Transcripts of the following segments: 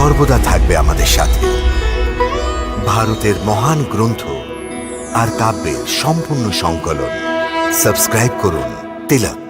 সর্বদা থাকবে আমাদের সাথে। ভারতের মহান গ্রন্থ আর কাব্যের সম্পূর্ণ সংকলন। সাবস্ক্রাইব করুন তিলক।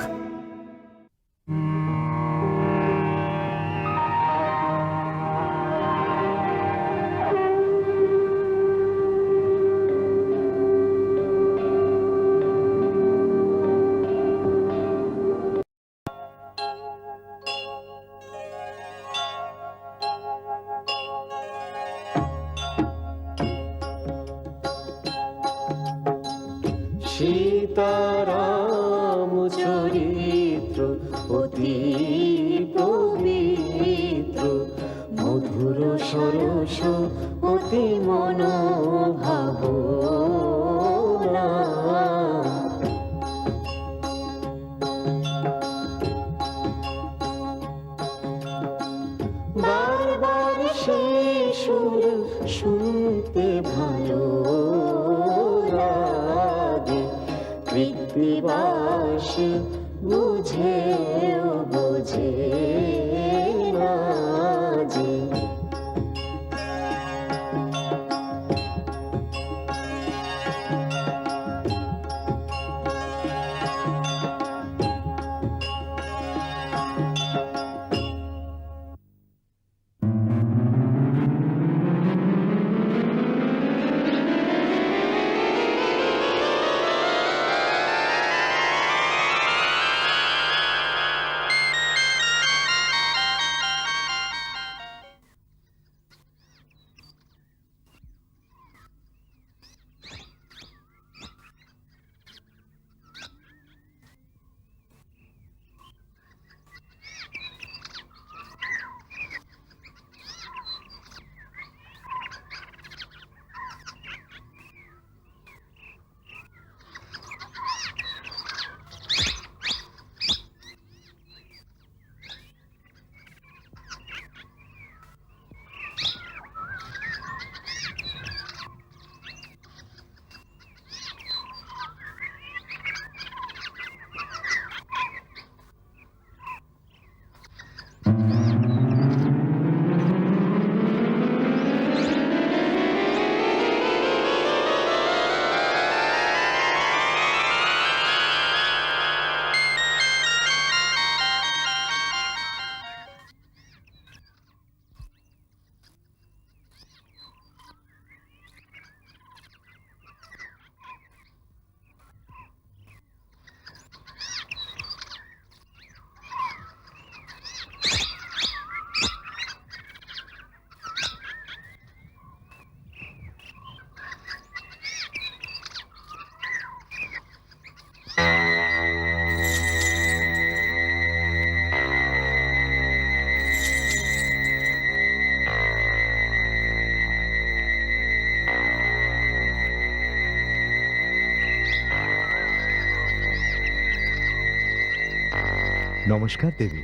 নমস্কার দেবী।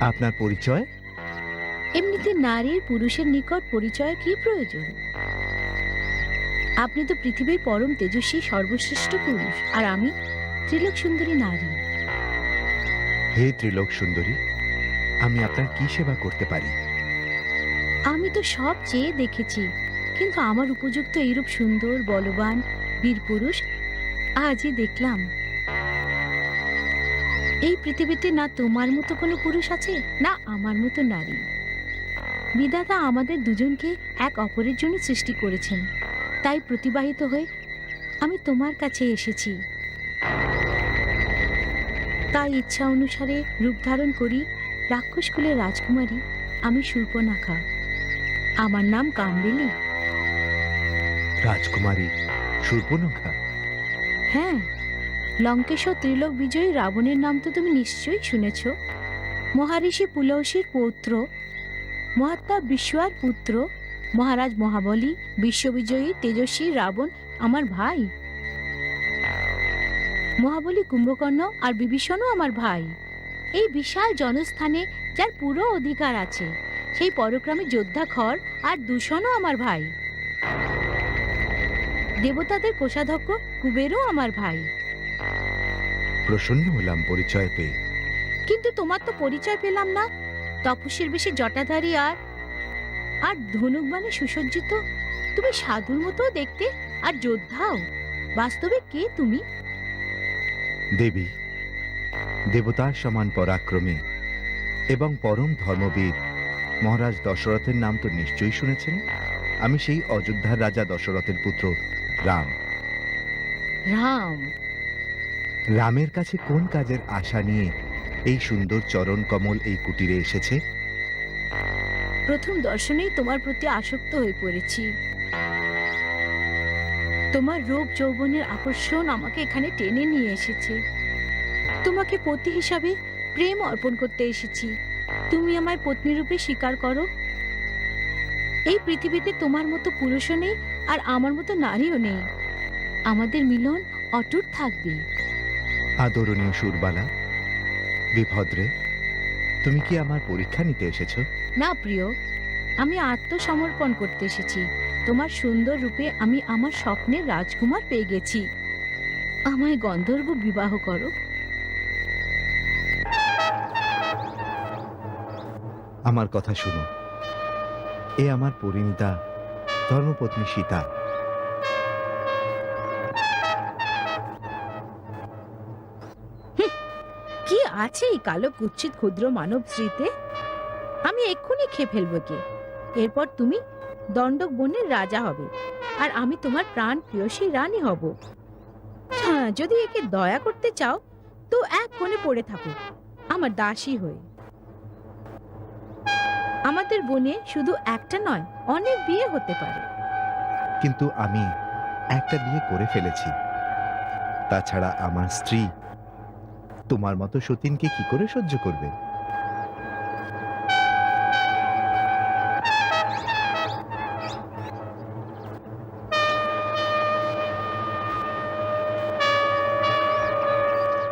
আপনার পরিচয়? এমনিতে নারীর পুরুষের নিকট পরিচয় কি প্রয়োজন? আপনি তো পৃথিবীর পরম তেজস্বী সর্বশ্রেষ্ঠ পুরুষ আর আমি ত্রিলোক সুন্দরী নারী। হে ত্রিলোক সুন্দরী আমি আপনার কি সেবা করতে পারি? আমি তো সব চেয়ে দেখেছি কিন্তু আমার উপযুক্ত এইরূপ সুন্দর বলবান বীর পুরুষ আজই দেখলাম। এই পৃথিবীতে না তোমার মতো কোনো পুরুষ আছে না আমার মতো নারী। বিধাতা আমাদের দুজনকে এক অপরের জন্য সৃষ্টি করেছেন। তাই প্রতিবাহিত হয়ে আমি তোমার কাছে এসেছি। তাই ইচ্ছা অনুসারে রূপ ধারণ করি রাক্ষসকুলের রাজকুমারী আমি শূর্পনাখা। আমার নাম কামবেলি রাজকুমারী সূর্পনখা হ্যাঁ। লঙ্কেশ্বর ত্রিলোক বিজয়ী রাবণের নাম তো তুমি নিশ্চয়ই শুনেছ। মহারিষি পুলৌসীর পৌত্র, মহাত্মা বিশ্বর পুত্র, মহারাজ মহাবলী, বিশ্ববিজয়ী তেজস্বী রাবণ আমার ভাই। মহাবলী কুম্ভকর্ণ আর বিভীষণও আমার ভাই। এই বিশাল জনস্থানে যার পুরো অধিকার আছে, সেই পরক্রমে যোদ্ধা খর আর দূষণও আমার ভাই। দেবতাদের কোষাধ্যক্ষ কুবেরও আমার ভাই। প্রসন্ন হলাম পরিচয় পেয়ে। কিন্তু তোমার তো পরিচয় পেলাম না। তপস্বীর বেশি জটাধারী আর আর ধনুক মানে সুসজ্জিত। তুমি সাধুর মতো দেখতে। আর যোদ্ধাও। বাস্তবে কে তুমি? দেবী দেবতার সমান পরাক্রমী এবং পরম ধর্মবীর মহারাজ দশরথের নাম তো নিশ্চয়ই শুনেছেন। আমি সেই অযোধ্যার রাজা দশরথের পুত্র রাম। রাম। রামের কাছে কোন কাজের আশা নিয়ে এই সুন্দর চরণ কমল এই কুটিরে এসেছে? প্রথম দর্শনেই তোমার প্রতি আসক্ত হয়ে পড়েছি। তোমার রূপ যৌবনের আকর্ষণ আমাকে এখানে টেনে নিয়ে এসেছে। তোমাকে পতি হিসাবে প্রেম অর্পণ করতে এসেছি। তুমি আমায় পত্নী রূপে স্বীকার করো। এই পৃথিবীতে তোমার মতো পুরুষও নেই আর আমার মতো নারীও নেই। আমাদের মিলন অটুট থাকবে। আদরণীয় সুরবালা বিভদ্রে তুমি কি আমার পরীক্ষা নিতে এসেছ? না প্রিয় আমি আত্মসমর্পণ করতে এসেছি। তোমার সুন্দর রূপে আমি আমার স্বপ্নের রাজকুমার পেয়ে গেছি। আমায় গন্ধর্ব বিবাহ করো। আমার কথা শুনো। এ আমার পরিণীতা ধর্মপত্নী সীতা। কি আছে এই কালো কুচ্ছিত ক্ষুদ্র মানব স্ত্রীতে আমি এক্ষুনি খেয়ে ফেলব কে? এরপর তুমি দণ্ডক বনের রাজা হবে আর আমি তোমার প্রাণ প্রিয়সী রানী হব। হ্যাঁ যদি একে দয়া করতে চাও, তো এক কোণে পড়ে থাকো, আমার দাসী হয়ে। আমাদের বনে শুধু একটা নয়, অনেক বিয়ে হতে পারে। কিন্তু আমি একটা বিয়ে করে ফেলেছি। তাছাড়া আমার স্ত্রী তোমার মতো সতীনকে কি করে সহ্য করবে?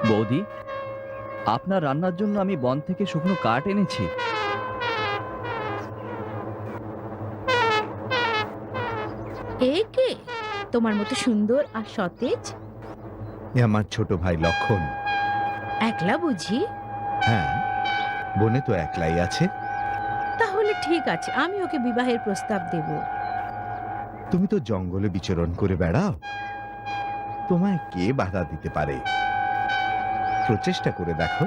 বৌদি আপনার রান্নার জন্য আমি বন থেকে শুকনো কাঠ এনেছি। এ কে? তোমার মতো সুন্দর আর সতেজ? এ আমার ছোট ভাই লক্ষণ। একলা বুঝি? হ্যাঁ বনে তো একলাই আছে। তাহলে ঠিক আছে আমি ওকে বিবাহের প্রস্তাব দেব। তুমি তো জঙ্গলে বিচরণ করে বেড়াও। তোমায় কে বাধা দিতে পারে? প্রচেষ্টা করে দেখো।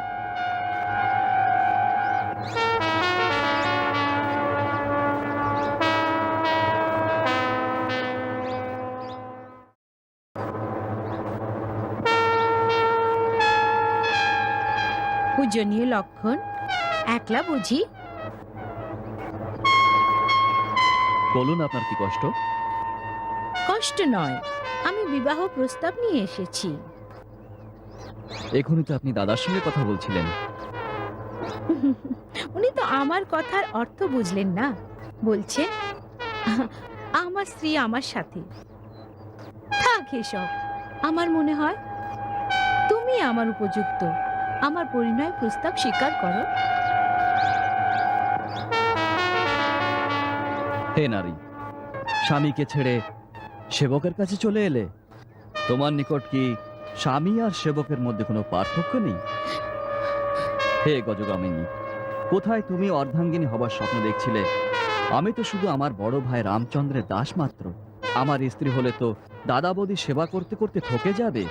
পূজনীয় লক্ষণ? একলা বুঝি? বলুন আপনার কি কষ্ট? কষ্ট নয় আমি বিবাহ প্রস্তাব নিয়ে এসেছি। এখনই তো আপনি দাদার সঙ্গে কথা বলছিলেন। উনি তো আমার কথার অর্থ বুঝলেন না। বলছেন আমার স্ত্রী আমার সাথে। থাক এসব আমার মনে হয় তুমি আমার উপযুক্ত। আমার পরিণয় প্রস্তাব স্বীকার করো। হে নারী, স্বামীকে ছেড়ে সেবকের কাছে চলে এলে তোমার নিকট কি স্বামী আর সেবকের মধ্যে কোনো পার্থক্য নেই? হে গজগামিনী, কোথায় তুমি অর্ধাঙ্গিনী হবার স্বপ্ন দেখছিলে? আমি তো শুধু আমার বড় ভাই রামচন্দ্রের দাস মাত্র। আমার স্ত্রী হলে তো দাদা বৌদি সেবা করতে করতে থকে যাবে।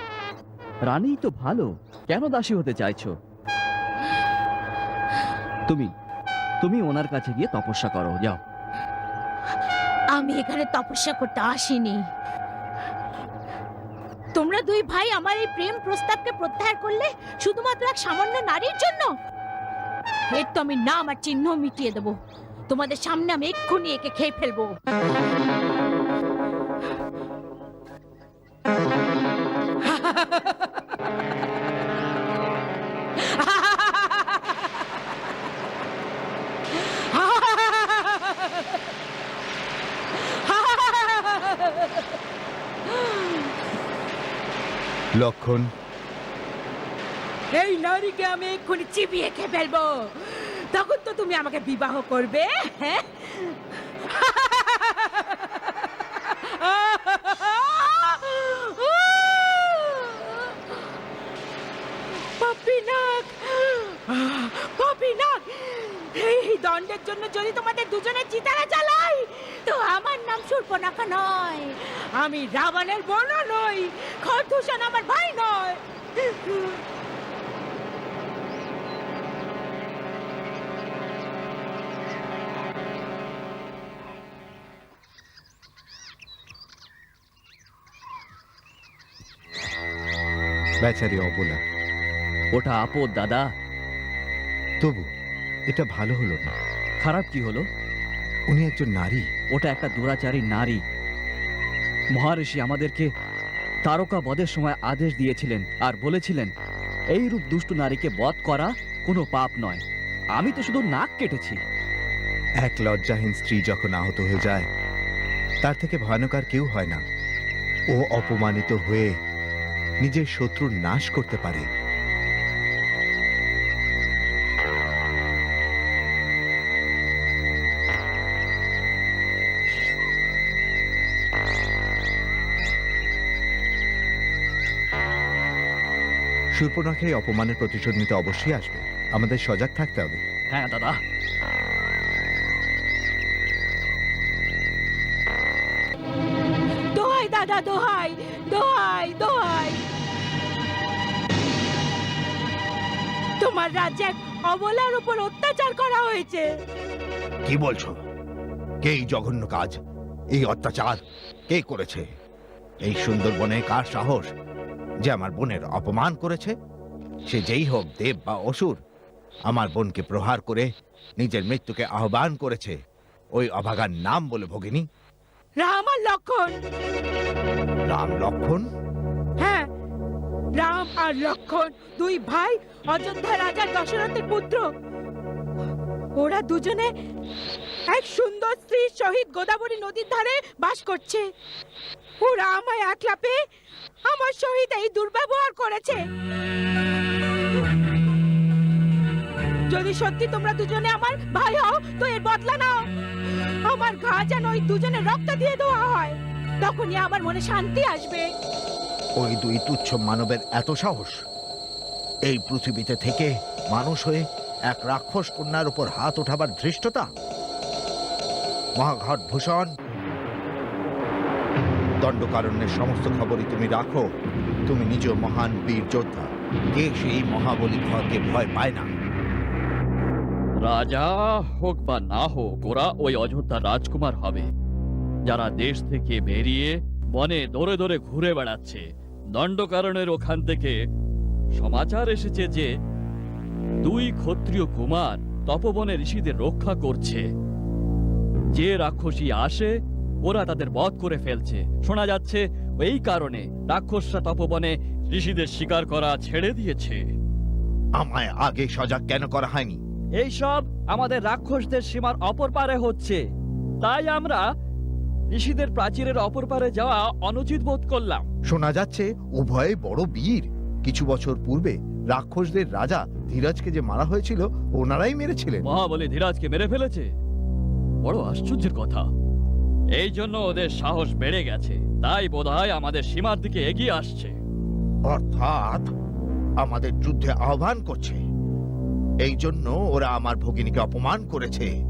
রানীই তো ভালো। কেন দাসী হতে চাইছো? তুমি তুমি ওনার কাছে গিয়ে তপস্যা করো, যাও। আমি এখানে তপস্যা করতে আসিনি। তোমরা দুই ভাই আমার এই প্রেম প্রস্তাবকে প্রত্যাহার করলে শুধুমাত্র এক সামান্য নারীর জন্য? এর তো আমি নাম আর চিহ্ন মিটিয়ে দেবো। তোমাদের সামনে আমি এক্ষুনি একে খেয়ে ফেলব। লক্ষণ? এই নারীকে আমি এক্ষুনি চিবিয়ে খেয়ে ফেলব। তখন তো তুমি আমাকে বিবাহ করবে হ্যাঁ? পাপিনাক! পাপিনাক! এই দণ্ডের জন্য যদি তোমাদের দুজনের চিতারা জ্বালায় সুর্পনাখা নয়। আমি রাবণের বোনও নই খরদূষণ আমার ভাই নয়। বেচারি অবলা ওটা আপদ দাদা। তবু এটা ভালো হলো না। খারাপ কি হলো? উনি একজন নারী। ওটা একটা দুরাচারী নারী। মহারিষি আমাদেরকে তারকা বধের সময় আদেশ দিয়েছিলেন আর বলেছিলেন এই রূপ দুষ্ট নারীকে বধ করা কোনো পাপ নয়। আমি তো শুধু নাক কেটেছি। এক লজ্জাহীন স্ত্রী যখন আহত হয়ে যায় তার থেকে ভয়ানক আর কেউ হয় না। ও অপমানিত হয়ে নিজের শত্রুর নাশ করতে পারে। সুর্পনাখে এই অপমানের প্রতিশোধ নিতে অবশ্যই আসবে। আমাদের সজাগ থাকতে হবে। হ্যাঁ দাদা। দোহাই দাদা দোহাই দোহাই দোহাই। তোমার রাজ্যে এক অবলার উপর অত্যাচার করা হয়েছে। কি বলছো? কে এই জঘন্য কাজ? এই অত্যাচার কে করেছে? এই সুন্দরবনে কার সাহস? যে আমার বোনের অপমান করেছে সে যেই হোক দেব বা অসুর আমার বোনকে প্রহার করে নিজের মৃত্যুকে আহ্বান করেছে। ওই অভাগার নাম বলে ভগিনী। রাম আর লক্ষণ। রাম লক্ষণ? হ্যাঁ রাম আর লক্ষণ দুই ভাই অযোধ্যা রাজা দশরথের পুত্র। ওরা দুজনে এক সুন্দর স্ত্রীর সহিত গোদাবরী নদীর ধারে বাস করছে। ওরা আমায় একলা পেয়ে আমার সহিত এই দুর্ব্যবহার করেছে। যদি সত্যি তোমরা দুজনে আমার ভাই হও, তো এর বদলা নাও। আমার ঘা যেন ওই দুজনে রক্ত দিয়ে দেওয়া হয়, তখনই আমার মনে শান্তি আসবে। ওই দুই তুচ্ছ মানবের এত সাহস, এই পৃথিবীতে থেকে মানুষ হয়ে এক রাক্ষস কন্যার উপর হাত ওঠাবার ধৃষ্টতা? মহাঘট ভূষণ দণ্ডকারণ্যের সমস্ত খবরই তুমি রাখো। তুমি নিজ মহান বীর যোদ্ধা। কে সেই মহাবলী ঘরকে ভয় পায় না? রাজা হোক বা না হোক, ওরা ওই অযোধ্যা রাজকুমার হবে। যারা দেশ থেকে বেরিয়ে বনে দৌড়ে দৌড়ে ঘুরে বেড়াচ্ছে, দণ্ডকারণের ওখান থেকে সমাচার এসেছে যে দুই ক্ষত্রিয় কুমার তপবনে ঋষিদের রক্ষা করছে। যে রাক্ষসী আসে ওরা তাদের বধ করে ফেলছে। শোনা যাচ্ছে এই কারণে রাক্ষসরা তপবনে ঋষিদের শিকার করা ছেড়ে দিয়েছে। আমায় আগে সজাগ কেন করা হয়নি? এইসব আমাদের রাক্ষসদের সীমার অপর পারে হচ্ছে। তাই আমরা ঋষিদের প্রাচীরের অপর পারে যাওয়া অনুচিত বোধ করলাম। শোনা যাচ্ছে উভয়ে বড় বীর। কিছু বছর পূর্বে রাক্ষসদের রাজা ধীরাজকে যে মারা হয়েছিল ওনারাই মেরেছিলেন। মহাবলী ধীরাজকে মেরে ফেলেছে। বড় আশ্চর্যের কথা। এই জন্য ওদের সাহস বেড়ে গেছে। তাই বোধহয় আমাদের সীমার দিকে এগিয়ে আসছে। অর্থাৎ আমাদের যুদ্ধে আহ্বান করছে। এই জন্য ওরা আমার ভগিনীকে অপমান করেছে।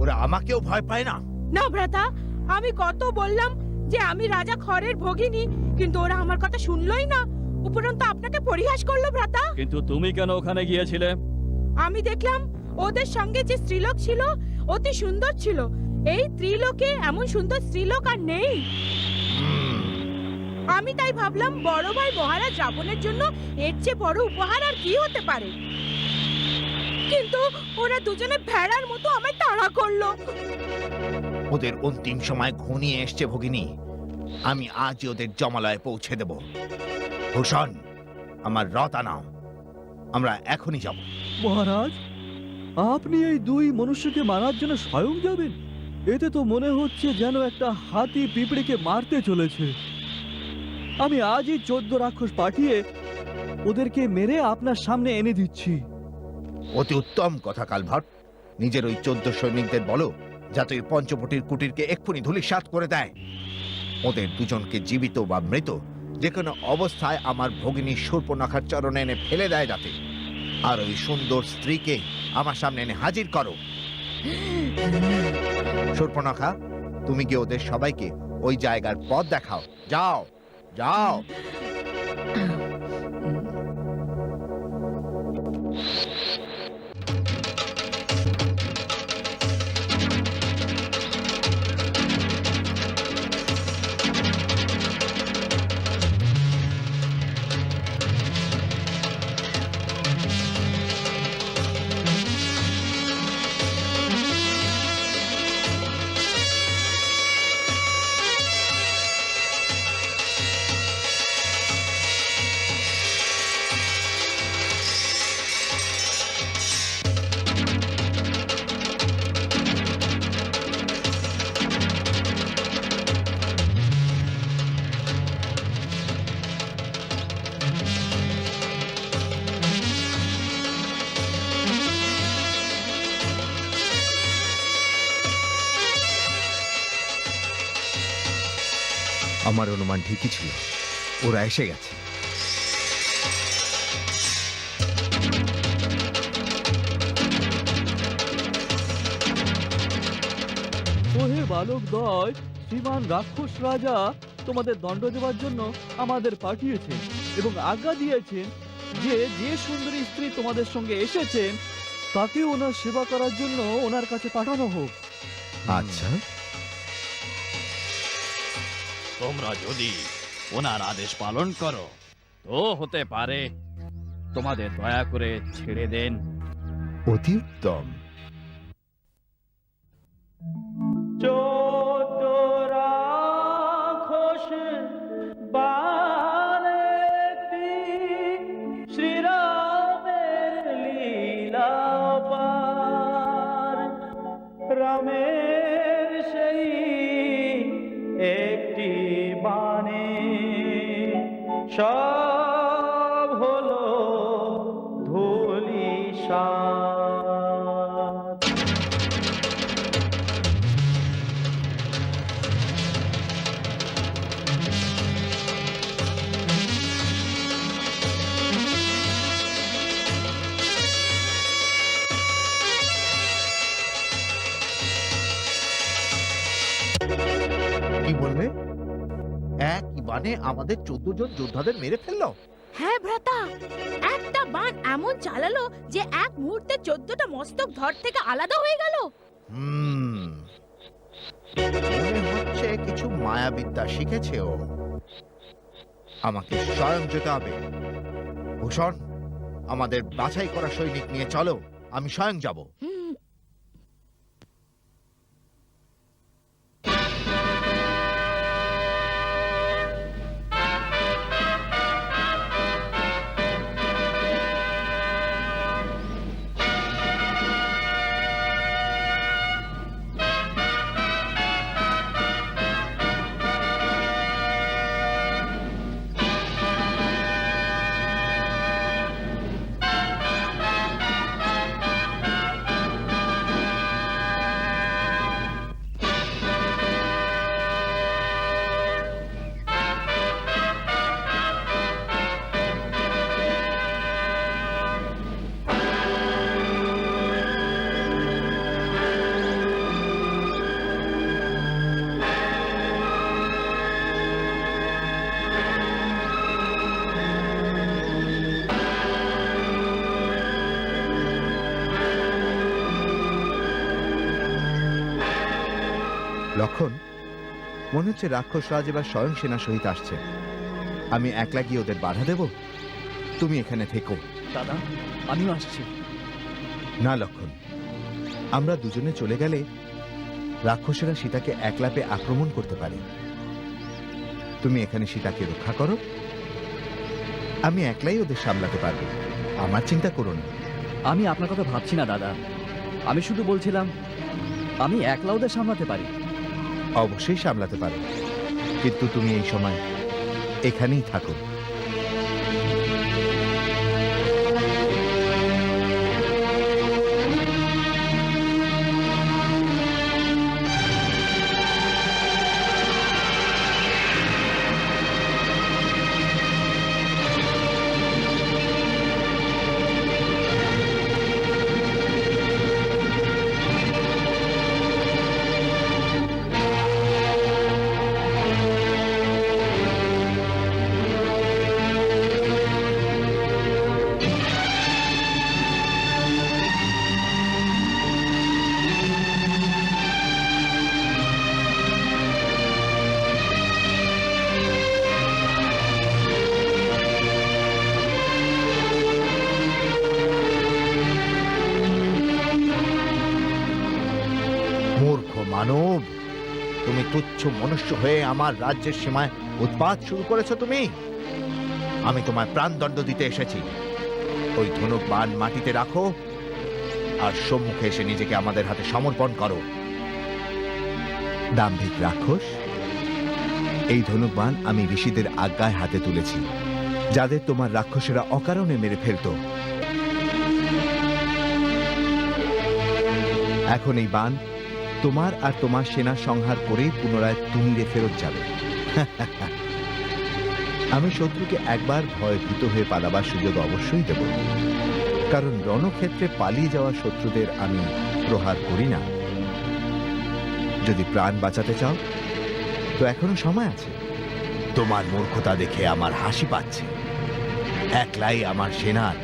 ওরা আমাকেও ভয় পায় না। না ভ্রাতা আমি কত বললাম যে আমি রাজা খড়ের ভগিনী কিন্তু ওরা আমার কথা শুনলই না। উপরন্তু আপনাকে পরিহাস করল ভ্রাতা। কিন্তু তুমি কেন ওখানে গিয়েছিলে? আমি দেখলাম ওদের সঙ্গে যে স্ত্রীলোক ছিল অতি সুন্দর ছিল। এই ত্রিলোকে এমন সুন্দর স্ত্রীলোক আর নেই। আমি তাই ভাবলাম বড় ভাই মহারাজ রাবণের জন্য এর চেয়ে বড় উপহার আর কি হতে পারে? কিন্তু ওরা দুজনে ভেড়ার মতো আমায় তাড়া করল। ওদের অন্তিম সময় ঘনিয়ে এসছে ভগিনী। আমি আজই ওদের জমালয়ে পৌঁছে দেব। ভূষণ আমার রথ আনাও। আমরা এখনই যাব। মহারাজ আপনি এই দুই মনুষ্যকে মারার জন্য স্বয়ং যাবেন? এতে তো মনে হচ্ছে যেন একটা হাতি পিঁপড়েকে মারতে চলেছে। আমি আজই চোদ্দ রাক্ষস পাঠিয়ে ওদেরকে মেরে আপনার সামনে এনে দিচ্ছি। অতি উত্তম কথা, কালভট। নিজের ওই চোদ্দ সৈনিকদের বলো, যাতে ওই পঞ্চবটির কুটিরকে এক্ষুনি ধুলিসাৎ করে দেয়। ওদের দুজনকে জীবিত বা মৃত যে কোনো অবস্থায় আমার ভগিনী সূর্পনাখার চরণে এনে ফেলে দেয় যাতে। আর ওই সুন্দর স্ত্রীকে আমার সামনে এনে হাজির করো। সূর্পনাখা তুমি গিয়ে ওদের সবাইকে ওই জায়গার পথ দেখাও। যাও যাও। অনুমান ঠিকই ছিল। ওরা এসে গেছে। ওহে বালক দয় শ্রীমান রাক্ষস রাজা তোমাদের দণ্ড দেওয়ার জন্য আমাদের পাঠিয়েছেন এবং আজ্ঞা দিয়েছেন যে যে সুন্দরী স্ত্রী তোমাদের সঙ্গে এসেছেন তাকে ওনার সেবা করার জন্য ওনার কাছে পাঠানো হোক। আচ্ছা। তোমরা যদি ওনার আদেশ পালন করো, তো হতে পারে। তোমাদের দয়া করে ছেড়ে দেন। অতি উত্তম। বানে আমাদের চোদ্দ জন যোদ্ধাদের মেরে ফেলল? হ্যাঁ ভ্রাতা। একটা বান এমন চালালো যে এক মুহূর্তে চোদ্দটা মস্তক ধর থেকে আলাদা হয়ে গেল। হুম। মনে হচ্ছে কিছু মায়াবিদ্যা শিখেছে ও। আমাকে স্বয়ং যেতে হবে ভূষণ আমাদের বাছাই করা সৈনিক নিয়ে চলো আমি স্বয়ং যাব। লক্ষণ হচ্ছে রাক্ষস রাজ এবার স্বয়ং সেনা সহিত আসছে। আমি একলা গিয়ে ওদের বাধা দেব? তুমি এখানে থেকো। দাদা আমিও আসছি। না লক্ষণ। আমরা দুজনে চলে গেলে রাক্ষসেরা সীতাকে একলাপে আক্রমণ করতে পারে। তুমি এখানে সীতাকে রক্ষা করো। আমি একলাই ওদের সামলাতে পারব। আমার চিন্তা করো না। আমি আপনার কথা ভাবছি না দাদা। আমি শুধু বলছিলাম আমি একলা ওদের সামলাতে পারি। অবশ্যই সামলাতে পারো। কিন্তু তুমি এই সময় এখানেই থাকো। তুচ্ছ মনুষ্য হয়ে আমার রাজ্যের সীমায় উৎপাত শুরু করেছ তুমি? আমি তোমায় প্রাণদণ্ড দিতে এসেছি। ওই ধনুক বান মাটিতে রাখো আর সম্মুখে এসে নিজেকে আমাদের হাতে সমর্পণ করো। দাম্ভিক রাক্ষস, এই ধনুক বান আমি ঋষিদের আজ্ঞায় হাতে তুলেছি, যাদের তোমার রাক্ষসেরা অকারণে মেরে ফেলতো। এখন এই বান তোমার আর তোমার সেনা সংহার করে পুনরায় তুমিরে ফেরত যাবে। আমি শত্রুকে একবার ভয় ভয়ভীত হয়ে পালাবার সুযোগ অবশ্যই দেব। কারণ রণক্ষেত্রে পালিয়ে যাওয়া শত্রুদের আমি প্রহার করি না। যদি প্রাণ বাঁচাতে চাও, তো এখনও সময় আছে। তোমার মূর্খতা দেখে আমার হাসি পাচ্ছে। একলাই আমার সেনার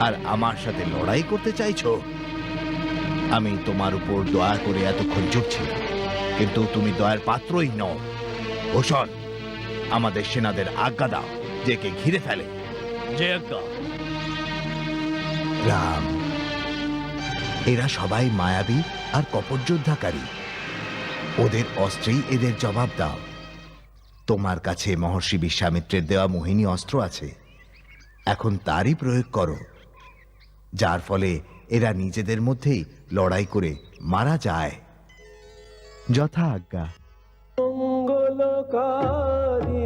আর আমার সাথে লড়াই করতে চাইছো? আমি তোমার উপর দয়া করে এতক্ষণ ছিলাম কিন্তু তুমি দয়ার পাত্রই নও। ভূষণ আমাদের সেনাদের আজ্ঞা দাও যে কে ঘিরে ফেলে। যে আজ্ঞা। রাম এরা সবাই মায়াবী আর কপটযোদ্ধাকারী। ওদের অস্ত্রেই এদের জবাব দাও। তোমার কাছে মহর্ষি বিশ্বামিত্রের দেওয়া মোহিনী অস্ত্র আছে। এখন তারই প্রয়োগ করো। যার ফলে এরা নিজেদের মধ্যেই লড়াই করে মারা যায়। যথা আজ্ঞা। মঙ্গল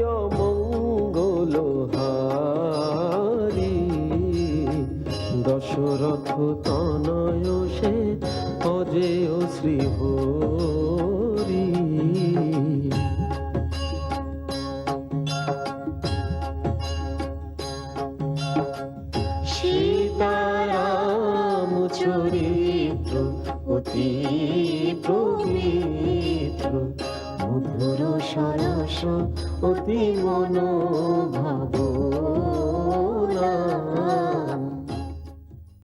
অমঙ্গলহারি, দশরথ তনয় সে অজেয় শ্রীহরি সরস অতি মনোভাব।